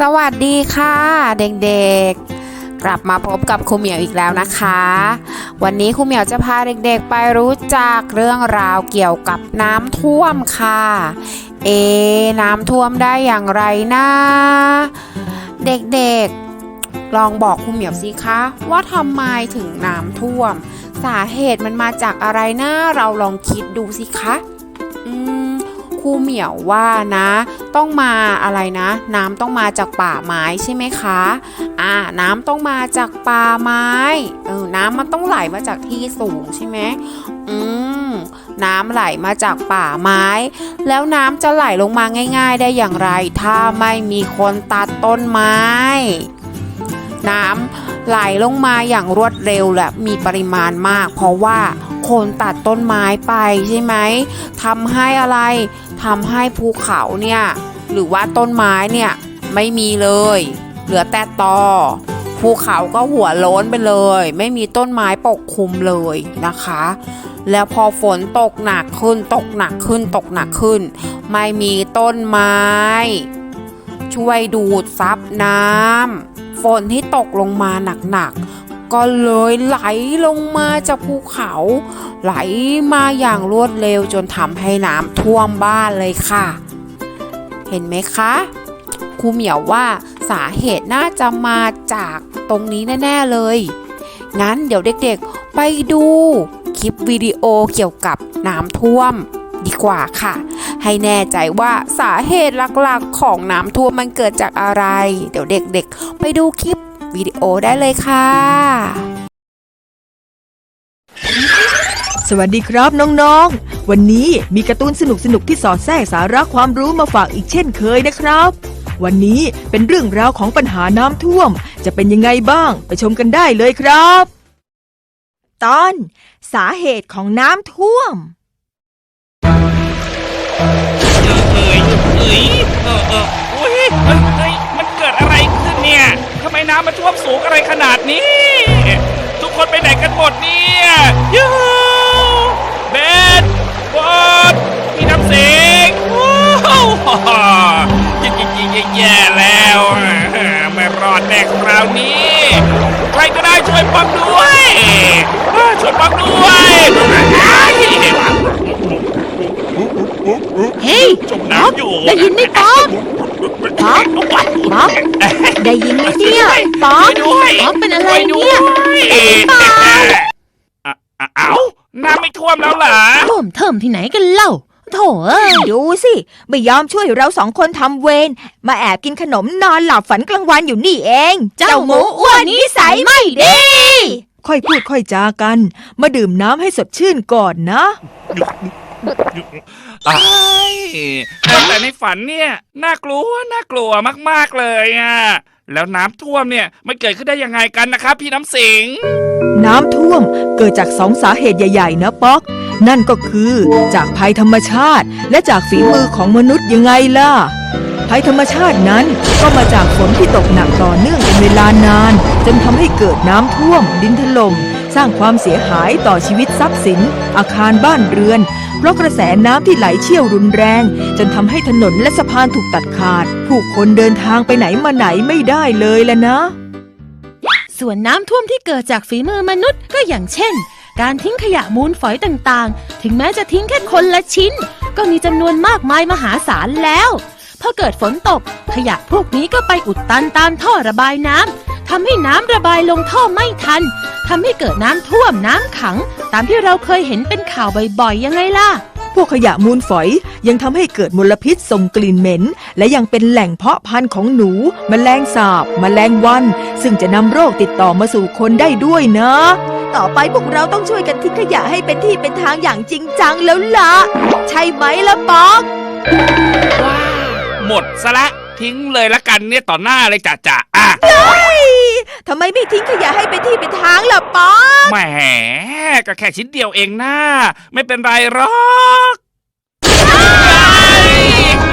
สวัสดีค่ะ เด็กๆ กลับมาพบกับครูเหมียวอีกแล้วนะคะ วันนี้ครูเหมียวจะพาเด็กๆ ไปรู้จักเรื่องราวเกี่ยวกับน้ำท่วมค่ะ เอ น้ำท่วมได้อย่างไรนะเด็กๆ ลองบอกครูเหมียวสิคะ ว่าทำไมถึงน้ำท่วม สาเหตุมันมาจากอะไรนะเราลองคิดดูสิคะ ครูเหมียวว่านะ ต้องมาอะไรนะ น้ำต้องมาจากป่าไม้ใช่ไหมคะอ่าน้ำต้องมาจากป่าไม้เออน้ำมันต้องไหลมาจากที่สูงใช่ไหมอืมน้ำไหลมาจากป่าไม้ แล้วน้ำจะไหลลงมาง่าย ๆ ได้อย่างไร ถ้าไม่มีคนตัดต้นไม้ น้ำไหลลงมาอย่างรวดเร็วและมีปริมาณมาก เพราะว่าคนตัดต้นไม้ไปใช่ไหมทำให้อะไร ทำให้ภูเขาเนี่ยหรือว่าต้นไม้เนี่ยไม่มีเลย เหลือแต่ตอภูเขาก็หัวโล้นไปเลย ไม่มีต้นไม้ปกคลุมเลยนะคะ แล้วพอฝนตกหนักขึ้น ตกหนักขึ้น ตกหนักขึ้น ไม่มีต้นไม้ ช่วยดูดซับน้ำฝนที่ตกลงมาหนักๆ ก็เลยไหลลงมาจากภูเขา ไหลมาอย่างรวดเร็วจนทำให้น้ำท่วมบ้านเลยค่ะ เห็นไหมคะครูเหมียวว่าสาเหตุน่าจะมาจากตรงนี้แน่ ๆ เลย งั้นเดี๋ยวเด็กๆ ไปดูคลิปวิดีโอเกี่ยวกับน้ำท่วมดีกว่าค่ะ ให้แน่ใจว่าสาเหตุหลักๆ ของน้ำท่วมมันเกิดจากอะไร เดี๋ยวเด็กๆ ไปดูคลิป วิดีโอได้เลยค่ะ สวัสดีครับน้องๆ วันนี้มีการ์ตูนสนุกๆ ที่สอดแทรกสาระความรู้มาฝากอีกเช่นเคยนะครับ วันนี้เป็นเรื่องราวของปัญหาน้ำท่วม จะเป็นยังไงบ้างไปชมกันได้เลยครับ ตอน สาเหตุของน้ำท่วมเอ้ยเอ้ยเออเอออุ้ยเอ้ย ไมน้ำมันท่วมสูงอะไรขนาดนี้ ทุกคนไปไหนกันหมดเนี่ยยูเบนบอสพี่น้ำเสิงโอ้โหจริงจริงจริงแย่แล้วไม่รอดแน่คราวนี้ ใครก็ได้ช่วยปังด้วยช่วยปังด้วย เฮ้ยจมน้ำอยู่ได้ยินไหมป๊อกป๊อกป๊อกได้ยินไหมเนี่ยป๊อกช่วยด้วยป๊อกเป็นอะไรช่วเนี่ยด้วยอะอะเอ้าน้ำไม่ท่วมแล้วเหรอท่วมเทิมที่ไหนกันเล่าโถเอ้ยดูสิ ไม่ยอมช่วยเราสองคนทำเวรมาแอบกินขนมนอนหลับฝันกลางวันอยู่นี่เอง เจ้าหมูอ้วนนิสัยไม่ดี ค่อยพูดค่อยจากัน มาดื่มน้ำให้สดชื่นก่อนนะ ตายแต่ในฝันเนี่ยน่ากลัวน่ากลัวมากๆเลยอะแล้วน้ำท่วมเนี่ยมันเกิดขึ้นได้ยังไงกันนะครับพี่น้ำสิง น้ำท่วมเกิดจากสองสาเหตุใหญ่ๆนะป๊อก นั่นก็คือจากภัยธรรมชาติ และจากฝีมือของมนุษย์ยังไงล่ะ ภัยธรรมชาตินั้นก็มาจากฝนที่ตกหนักต่อเนื่องเป็นเวลานาน จนทำให้เกิดน้ำท่วมดินถล่ม สร้างความเสียหายต่อชีวิตทรัพย์สิน อาคารบ้านเรือน เพราะกระแสน้ำที่ไหลเชี่ยวรุนแรง จนทำให้ถนนและสะพานถูกตัดขาด ผู้คนเดินทางไปไหนมาไหนไม่ได้เลยละนะ ส่วนน้ำท่วมที่เกิดจากฝีมือมนุษย์ก็อย่างเช่น การทิ้งขยะมูลฝอยต่างๆ ถึงแม้จะทิ้งแค่คนละชิ้น ก็มีจำนวนมากมายมหาศาลแล้วพอเกิดฝนตก ขยะพวกนี้ก็ไปอุดตันตามท่อระบายน้ำำให้น้ำระบายลงท่อไม่ทันทำให้เกิดน้ำท่วมน้ำขัง ตามที่เราเคยเห็นเป็นข่าวบ่อยๆ ยังไงล่ะ พวกขยะมูลฝอยยังทำให้เกิดมลพิษส่งกลิ่นเหม็น และยังเป็นแหล่งเพาะพันธุ์ของหนูแมลงสาบแมลงวัน ซึ่งจะนำโรคติดต่อมาสู่คนได้ด้วยนะ ต่อไปพวกเราต้องช่วยกันทิ้งขยะให้เป็นที่เป็นทางอย่างจริงจังแล้วล่ะ ใช่ไหมล่ะป๊อกหมดซะละ ทิ้งเลยละกันเนี่ยต่อหน้าเลยจ่าจ่าอะ ทำไมไม่ทิ้งขยะให้เป็นที่เป็นทางล่ะป๊อกแหมก็แค่ชิ้นเดียวเองนะไม่เป็นไรหรอก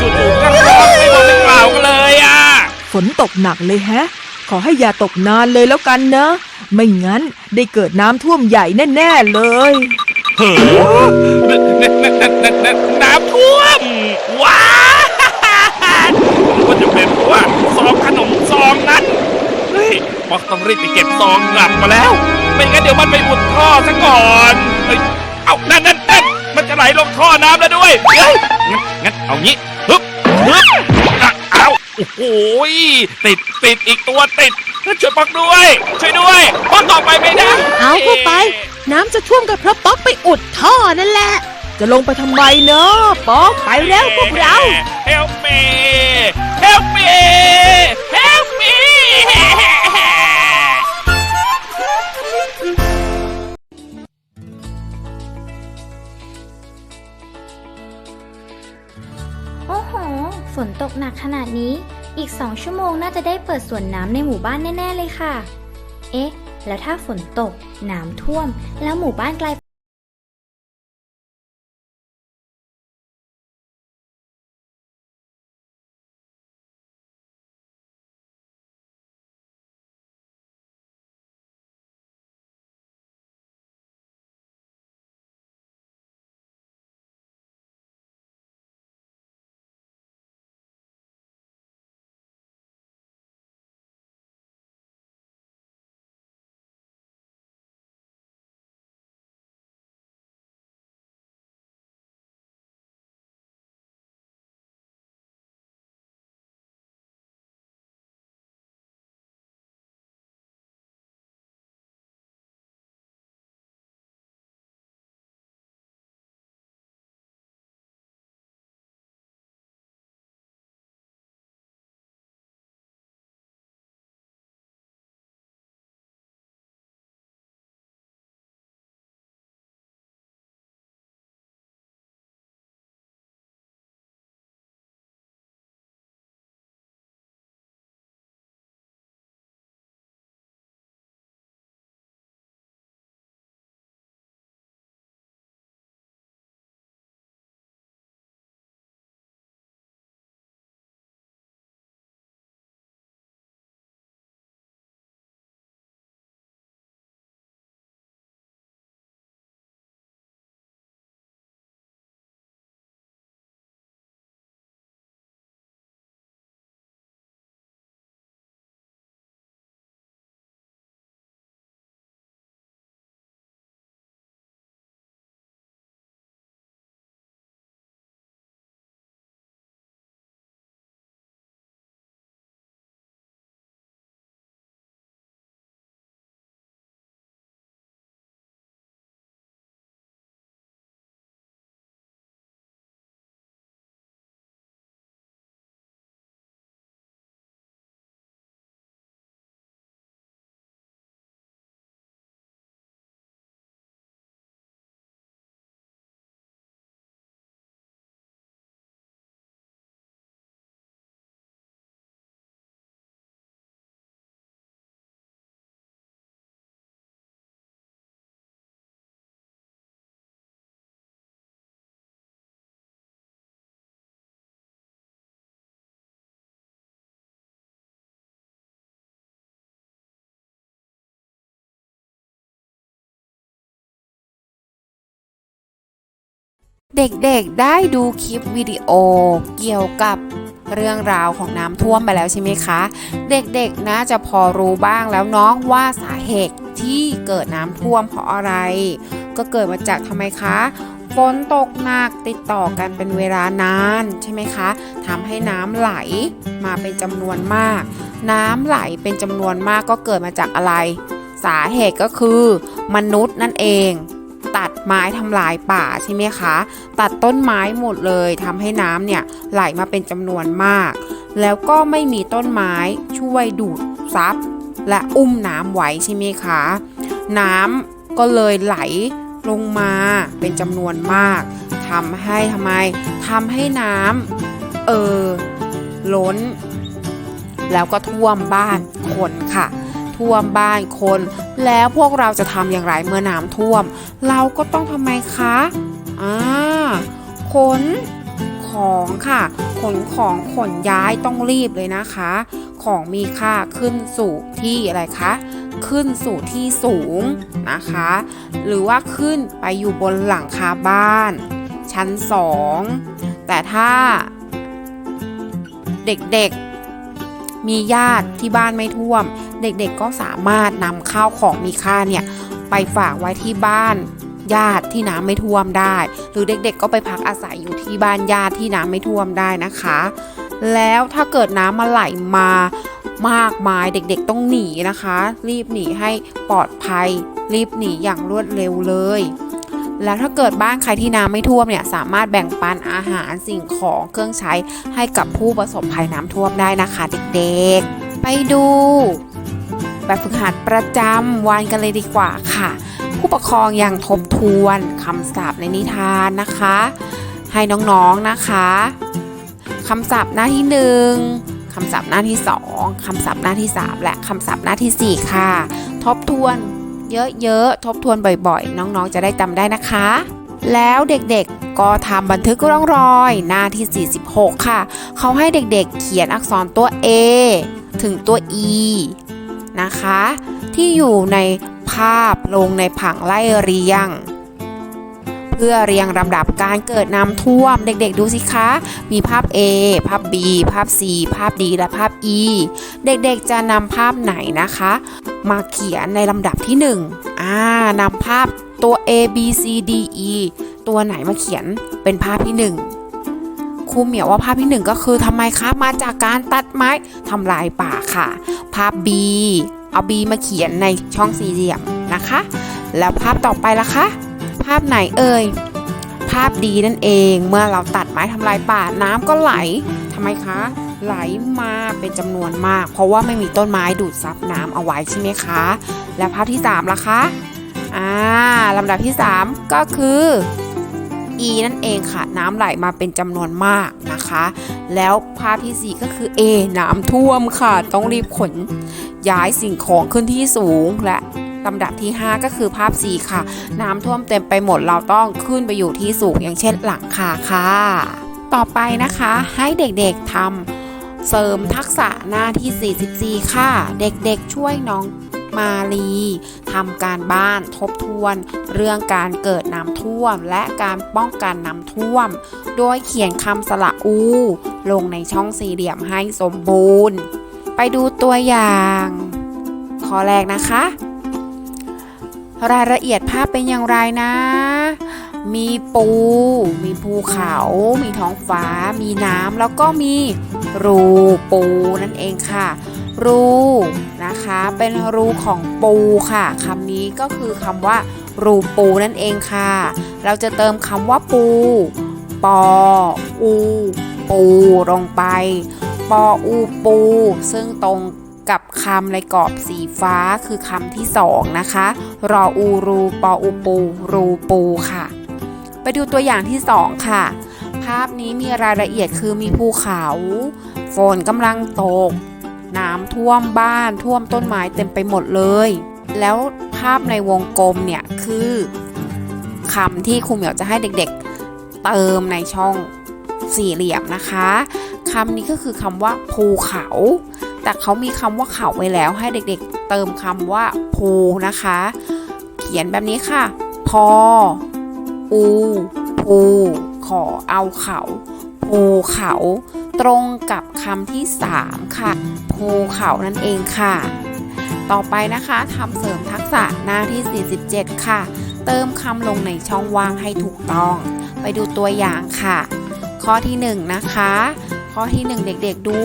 จู่ๆก็ร้องไม่บอกไม่กล่าวกันเลยอะ ฝนตกหนักเลยแฮะ ขอให้อย่าตกนานเลยแล้วกันนะ ไม่งั้นได้เกิดน้ำท่วมใหญ่แน่ ๆ เลยเฮ้อนนนนนนน้ำท่วม ว้าวก็จะเป็นเพราะว่าซองขน ต้องรีบไปเก็บซองกลับมาแล้ว ไม่งั้นเดี๋ยวมันไปอุดท่อซะก่อนเอ้ยเอ้านั่นนั่นนั่นมันจะไหลลงท่อน้ำแล้วด้วยเฮ้ยงั้นงั้นเอางี้ฮึบฮึบอะเอาโอ้โหยติดติดอีกตัวติดช่วยปักด้วย ช่วยด้วยปักต่อไปไม่ได้ เอาเข้าไป น้ำจะท่วมก็เพราะป๊อกไปอุดท่อนั่นแหละ จะลงไปทำไมเนาะป๊อกไปเร็วพวกเรา Help me Help me Help me โอ้โห ฝนตกหนักขนาดนี้ อีกสองชั่วโมงน่าจะได้เปิดสวนน้ำในหมู่บ้านแน่ ๆ เลยค่ะ เอ๊ะ แล้วถ้าฝนตก น้ำท่วม แล้วหมู่บ้านกลาย เด็กๆได้ดูคลิปวิดีโอเกี่ยวกับเรื่องราวของน้ำท่วมไปแล้วใช่ไหมคะ เด็กๆน่าจะพอรู้บ้างแล้วเนาะว่าสาเหตุที่เกิดน้ำท่วมเพราะอะไร ก็เกิดมาจากทำไมคะฝนตกหนักติดต่อกันเป็นเวลานานใช่ไหมคะทำให้น้ำไหลมาเป็นจำนวนมาก น้ำไหลเป็นจำนวนมากก็เกิดมาจากอะไร สาเหตุก็คือมนุษย์นั่นเอง ตัดไม้ทำลายป่าใช่ไหมคะ ตัดต้นไม้หมดเลยทำให้น้ำเนี่ยไหลมาเป็นจำนวนมาก แล้วก็ไม่มีต้นไม้ช่วยดูดซับและอุ้มน้ำไว้ใช่ไหมคะ น้ำก็เลยไหลลงมาเป็นจำนวนมากทำให้ทำไมทำให้น้ำเออล้น แล้วก็ท่วมบ้านคนค่ะ ท่วมบ้านคน แล้วพวกเราจะทำอย่างไรเมื่อน้ำท่วม เราก็ต้องทำไมคะอ่าขนของค่ะขนของขนย้ายต้องรีบเลยนะคะ ของมีค่าขึ้นสู่ที่อะไรคะขึ้นสู่ที่สูงนะคะ หรือว่าขึ้นไปอยู่บนหลังคาบ้าน ชั้นสองแต่ถ้าเด็กๆ มีญาติที่บ้านไม่ท่วม เด็กๆก็สามารถนำข้าวของมีค่าเนี่ยไปฝากไว้ที่บ้านญาติที่น้ำไม่ท่วมได้ หรือเด็กๆก็ไปพักอาศัยอยู่ที่บ้านญาติที่น้ำไม่ท่วมได้นะคะ แล้วถ้าเกิดน้ำมาไหลมามากมายเด็กๆต้องหนีนะคะ รีบหนีให้ปลอดภัย รีบหนีอย่างรวดเร็วเลย แล้วถ้าเกิดบ้านใครที่น้ำไม่ท่วมเนี่ยสามารถแบ่งปันอาหารสิ่งของเครื่องใช้ให้กับผู้ประสบภัยน้ำท่วมได้นะคะเด็กๆ ไปดูแบบฝึกหัดประจำวันกันเลยดีกว่าค่ะ ผู้ปกครองยังทบทวนคำศัพท์ในนิทานนะคะ ให้น้องๆนะคะคำศัพท์หน้าที่หนึ่งคำศัพท์หน้าที่สองคำศัพท์หน้าที่สามและคำศัพท์หน้าที่สี่ค่ะ ทบทวน เยอะๆ ทบทวนบ่อยๆ น้องๆ จะได้จำได้นะคะ แล้วเด็กๆ ก็ทำบันทึกร่องรอย หน้าที่ 46 ค่ะ เขาให้เด็กๆ เขียนอักษรตัว A ถึงตัว E นะคะ ที่อยู่ในภาพลงในผังไล่เรียง พื่อเรียงลำดับการเกิดน้ำท่วม เด็กๆดูสิคะ มีภาพ A ภาพ B ภาพ C ภาพ D และภาพ E เด็กๆจะนำภาพไหนนะคะ มาเขียนในลำดับที่ 1อ่านำภาพตัว A B C D E ตัวไหนมาเขียนเป็นภาพที่ 1ครูเหมียวว่าภาพที่ 1 ก็คือทำไมคะมาจากการตัดไม้ทำลายป่าค่ะ ภาพ B เอา B มาเขียนในช่องสี่เหลี่ยมนะคะ แล้วภาพต่อไปล่ะคะ ภาพไหนเอ่ย ภาพดีนั่นเอง เมื่อเราตัดไม้ทำลายป่าน้ำก็ไหลทำไมคะ ไหลมาเป็นจำนวนมาก เพราะว่าไม่มีต้นไม้ดูดซับน้ำเอาไว้ใช่ไหมคะ และภาพที่3ล่ะคะอ่าลำดับที่ 3 ก็คือ E นั่นเองค่ะ น้ำไหลมาเป็นจำนวนมากนะคะ แล้วภาพทีสี่4 ก็คือ A น้ำท่วมค่ะ ต้องรีบขนย้ายสิ่งของขึ้นที่สูงและ ลำดับที่ 5 ก็คือภาพ 4 ค่ะ น้ำท่วมเต็มไปหมดเราต้องขึ้นไปอยู่ที่สูงอย่างเช่นหลังคาค่ะ ต่อไปนะคะให้เด็กๆทำเสริมทักษะหน้าที่ 44 ค่ะ เด็กๆช่วยน้องมาลีทำการบ้านทบทวน เรื่องการเกิดน้ำท่วม และการป้องกันน้ำท่วม โดยเขียนคำสระอู ลงในช่องสี่เหลี่ยมให้สมบูรณ์ ไปดูตัวอย่าง ข้อแรกนะคะ รายละเอียดภาพเป็นอย่างไรนะ มีปู มีภูเขา มีท้องฟ้า มีน้ำแล้วก็มีรูปูนั่นเองค่ะ รูนะคะเป็นรูของปูค่ะคำนี้ก็คือคำว่า รูปูนั่นเองค่ะ เราจะเติมคำว่าปู ปอ อู ปูลงไป ปออูปู ซึ่งตรง กับคำในกรอบสีฟ้าคือคำที่สองนะคะ รออูรูปออูปู รูปูค่ะ ไปดูตัวอย่างที่สองค่ะ ภาพนี้มีรายละเอียดคือมีภูเขา ฝนกำลังตก น้ำท่วมบ้านท่วมต้นไม้เต็มไปหมดเลย แล้วภาพในวงกลมเนี่ยคือคำที่ครูเหมียวจะให้เด็กๆ เติมในช่องสี่เหลี่ยมนะคะคำนี้ก็คือคำว่าภูเขา แต่เขามีคำว่าเขาไว้แล้วให้เด็กๆเติมคำว่าภูนะคะ เขียนแบบนี้ค่ะ พอ อูภูขอเอาเขาภูเขาตรงกับคำที่ 3 ค่ะภูเขานั่นเองค่ะ ต่อไปนะคะทำเสริมทักษะหน้าที่ 47 ค่ะ เติมคำลงในช่องว่างให้ถูกต้อง ไปดูตัวอย่างค่ะ ข้อที่ 1 นะคะ ข้อที่ 1 เด็กๆดู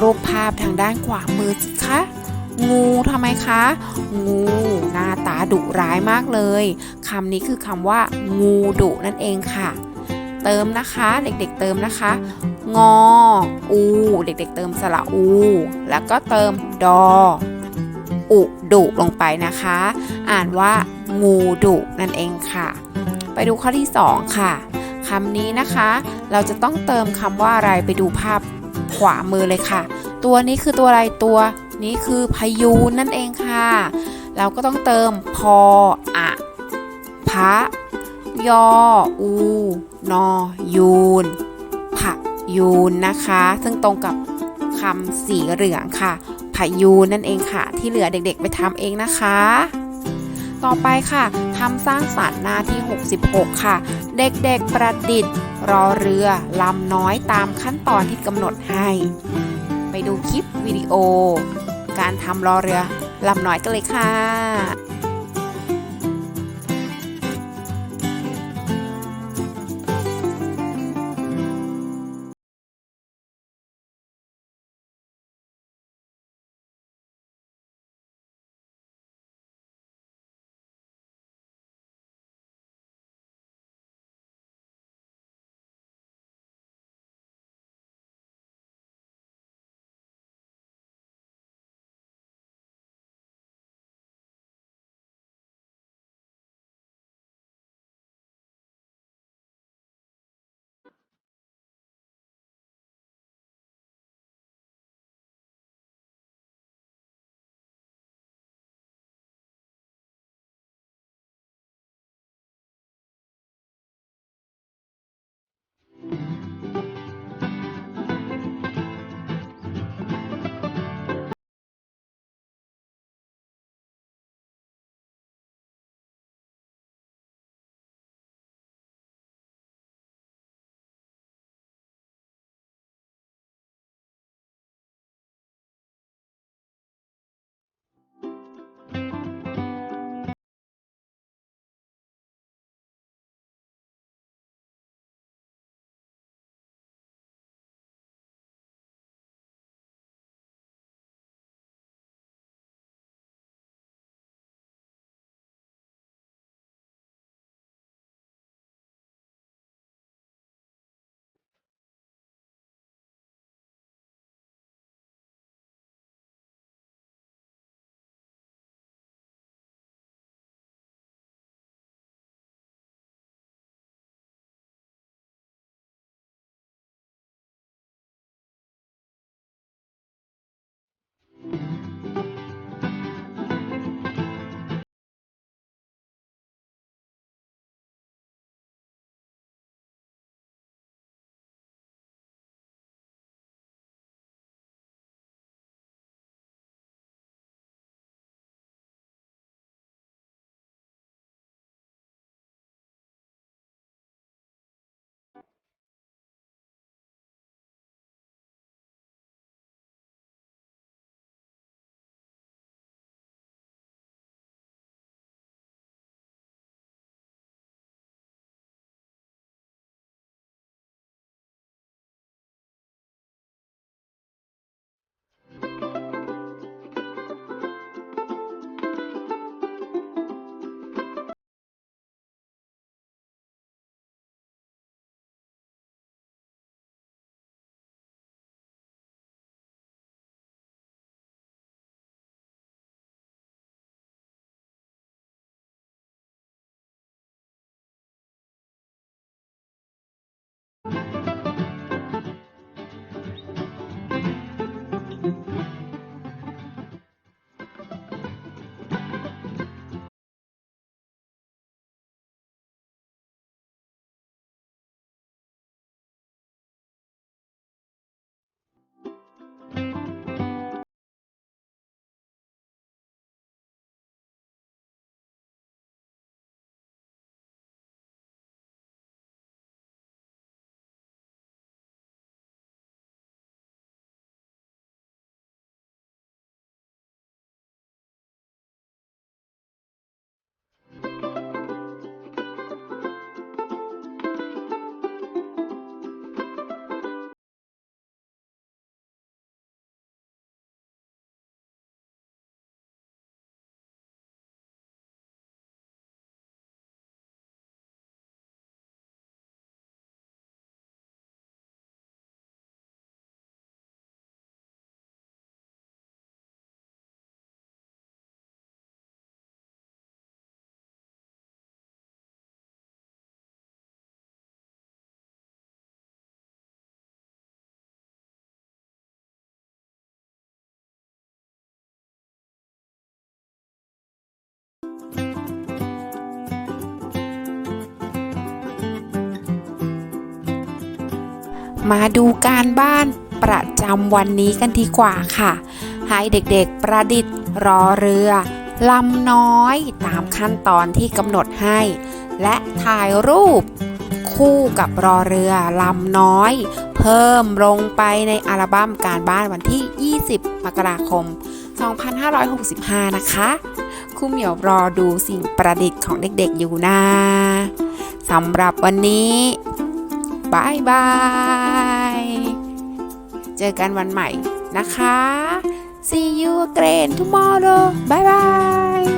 รูปภาพทางด้านขวามือสิคะงูทำไมคะ งูหน้าตาดุร้ายมากเลยคำนี้คือคำว่า งูดุนั่นเองค่ะ เติมนะคะเด็กๆเติมนะคะ งอ อู เด็กๆเติมสระอู แล้วก็เติมดอ อุดุลงไปนะคะ อ่านว่า งูดุนั่นเองค่ะ ไปดูข้อที่ 2 ค่ะคำนี้นะคะ เราจะต้องเติมคำว่าอะไรไปดูภาพ ขวามือเลยค่ะ ตัวนี้คือตัวอะไรตัวนี้คือพายุนนั่นเองค่ะ เราก็ต้องเติมพออะพะยออูนอยูนพะยูนนะคะ ซึ่งตรงกับคำสีเหลืองค่ะพายูนนั่นเองค่ะ ที่เหลือเด็กๆไปทำเองนะคะ ต่อไปค่ะ ทำสร้างสรรค์หน้าที่ 66 ค่ะ เด็กๆประดิษฐ์ รอเรือลำน้อยตามขั้นตอนที่กำหนดให้ ไปดูคลิปวิดีโอ การทำรอเรือลำน้อยกันเลยค่ะ มาดูการบ้านประจำวันนี้กันดีกว่าค่ะ ให้เด็กๆประดิษฐ์รอเรือลำน้อยตามขั้นตอนที่กำหนดให้ และถ่ายรูป คู่กับรอเรือลำน้อย เพิ่มลงไปในอัลบั้มการบ้านวันที่ 20 มกราคม 2565 นะคะครูเหมียวรอดูสิ่งประดิษฐ์ของเด็กๆอยู่นะสำหรับวันนี้ บายบาย เจอกันวันใหม่นะคะ See you again tomorrow bye bye